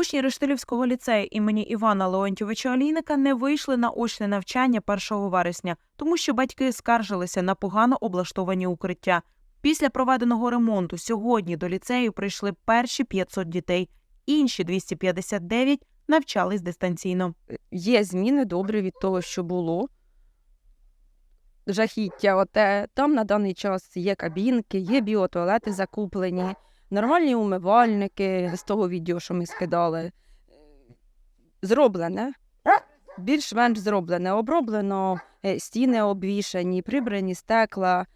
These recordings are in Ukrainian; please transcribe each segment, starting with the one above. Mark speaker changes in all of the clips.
Speaker 1: Учні Рештилівського ліцею імені Івана Леонтьовича Олійника не вийшли на очне навчання 1 вересня, тому що батьки скаржилися на погано облаштовані укриття. Після проведеного ремонту сьогодні до ліцею прийшли перші 500 дітей, інші 259 навчались дистанційно.
Speaker 2: є зміни добрі від того, що було. Жахіття, оте там на даний час є кабінки, є біотуалети закуплені, нормальні умивальники з того відео, що ми скидали. Зроблене, більш-менш зроблене. Оброблено, е, стіни обвішані, прибрані стекла.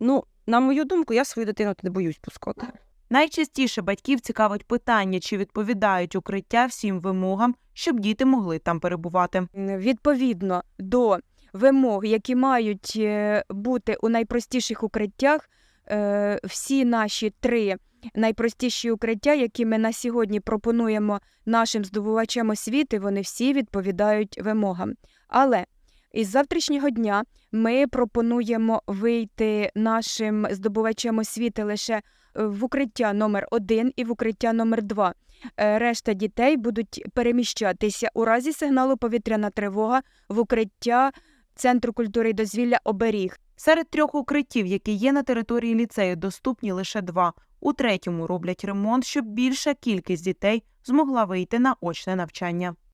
Speaker 2: Ну, на мою думку, я свою дитину не боюсь пускати.
Speaker 1: Найчастіше батьків цікавить питання, чи відповідають укриття всім вимогам, щоб діти могли там перебувати.
Speaker 3: відповідно до вимог, які мають е, бути у найпростіших укриттях, е, всі наші три найпростіші укриття, які ми на сьогодні пропонуємо нашим здобувачам освіти, вони всі відповідають вимогам. Але із завтрашнього дня ми пропонуємо вийти нашим здобувачам освіти лише в укриття номер 1 і в укриття номер 2 Е, Решта дітей будуть переміщатися у разі сигналу повітряна тривога в укриття Центру культури і дозвілля Оберіг.
Speaker 1: Серед трьох укриттів, які є на території ліцею, доступні лише два. У третьому роблять ремонт, щоб більша кількість дітей змогла вийти на очне навчання.